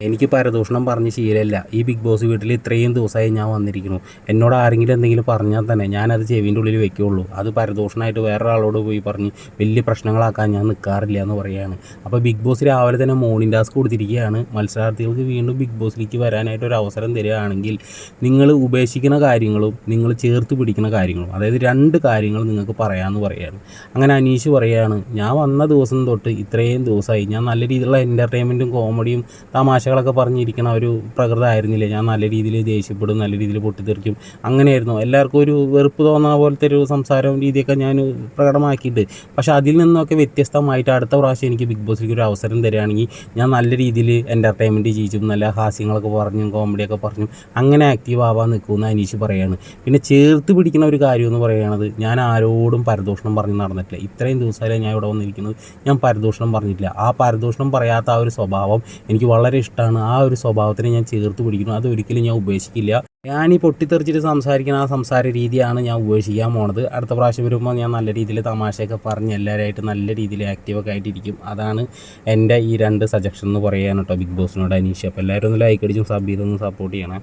എനിക്ക് പരദൂഷണം പറഞ്ഞ് ശീലമില്ല. ഈ ബിഗ് ബോസ് വീട്ടിൽ ഇത്രയും ദിവസമായി ഞാൻ വന്നിരിക്കുന്നു. എന്നോട് ആരെങ്കിലും എന്തെങ്കിലും പറഞ്ഞാൽ തന്നെ ഞാനത് ചെവിന്റെ ഉള്ളിൽ വെക്കുകയുള്ളൂ അത് പരദൂഷണമായിട്ട് വേറൊരാളോട് പോയി പറഞ്ഞ് വലിയ പ്രശ്നങ്ങളാക്കാൻ ഞാൻ നിൽക്കാറില്ല എന്ന് പറയുകയാണ്. അപ്പോൾ ബിഗ് ബോസ് രാവിലെ തന്നെ മോർണിംഗ് ടാസ്ക് കൊടുത്തിരിക്കുകയാണ്. മത്സരാർത്ഥികൾക്ക് വീണ്ടും ബിഗ് ബോസിലേക്ക് വരാനായിട്ട് ഒരു അവസരം തരികയാണെങ്കിൽ നിങ്ങൾ ഉപേക്ഷിക്കുന്ന കാര്യങ്ങളും നിങ്ങൾ ചേർത്ത് പിടിക്കുന്ന കാര്യങ്ങളും അതായത് രണ്ട് കാര്യങ്ങൾ നിങ്ങൾക്ക് പറയാമെന്ന് പറയുകയാണ്. അങ്ങനെ അനീഷ് പറയുകയാണ് ഞാൻ വന്ന ദിവസം തൊട്ട് ഇത്രയും ദിവസമായി ഞാൻ നല്ല രീതിയിലുള്ള എന്റർടൈൻമെന്റും കോമഡിയും തമാശകളൊക്കെ പറഞ്ഞിരിക്കണ ഒരു പ്രകൃതമായിരുന്നില്ല? ഞാൻ നല്ല രീതിയിൽ ദേഷ്യപ്പെടും നല്ല രീതിയിൽ പൊട്ടിത്തെറിക്കും. അങ്ങനെയായിരുന്നു. എല്ലാവർക്കും ഒരു വെറുപ്പ് തോന്നുന്ന പോലത്തെ ഒരു സംസാരവും രീതിയൊക്കെ ഞാൻ പ്രകടമാക്കിയിട്ട്. പക്ഷെ അതിൽ നിന്നൊക്കെ വ്യത്യസ്തമായിട്ട് അടുത്ത പ്രാവശ്യം എനിക്ക് ബിഗ് ബോസിലേക്ക് ഒരു അവസരം തരികയാണെങ്കിൽ ഞാൻ നല്ല രീതിയിൽ എന്റർടൈൻമെന്റ് ചെയ്യിച്ചും നല്ല ഹാസ്യങ്ങളൊക്കെ പറഞ്ഞും കോമഡിയൊക്കെ പറഞ്ഞും അങ്ങനെ ആക്റ്റീവ് ആവാൻ നിൽക്കുമെന്ന് അനീഷ് പറയുകയാണ്. പിന്നെ ചേർത്ത് പിടിക്കുന്ന ഒരു കാര്യം എന്ന് പറയുന്നത് ഞാൻ ആരോടും പരദൂഷണം പറഞ്ഞ് നടന്നിട്ടില്ല. ഇത്രയും ദിവസമായാലും ഞാൻ ഇവിടെ വന്നിരിക്കുന്നത്. ഞാൻ പരദൂഷണം പറഞ്ഞിട്ടില്ല. ആ പരദൂഷണം പറയാത്ത ആ ഒരു സ്വഭാവം എനിക്ക് വളരെ ഇഷ്ടമാണ് ആ ഒരു സ്വഭാവത്തിനെ ഞാൻ ചേർത്ത് പിടിക്കുന്നു. അത് ഒരിക്കലും ഞാൻ ഉപേക്ഷിക്കില്ല. ഞാൻ ഈ പൊട്ടിത്തെറിച്ചിട്ട് സംസാരിക്കുന്ന ആ സംസാര രീതിയാണ് ഞാൻ ഉപേക്ഷിക്കാൻ പോണത്. അടുത്ത പ്രാവശ്യം വരുമ്പോൾ ഞാൻ നല്ല രീതിയിൽ തമാശയൊക്കെ പറഞ്ഞ് എല്ലാവരുമായിട്ട് നല്ല രീതിയിൽ ആക്റ്റീവൊക്കെ ആയിട്ടിരിക്കും. അതാണ് എന്റെ ഈ രണ്ട് സജഷൻ എന്ന് പറയാൻ കേട്ടോ ബിഗ് ബോസിനോട് അനീഷ്. അപ്പോൾ എല്ലാവരും ഒന്ന് ലൈക്ക് അടിച്ചും സബ് ചെയ്തൊന്ന് സപ്പോർട്ട് ചെയ്യണം.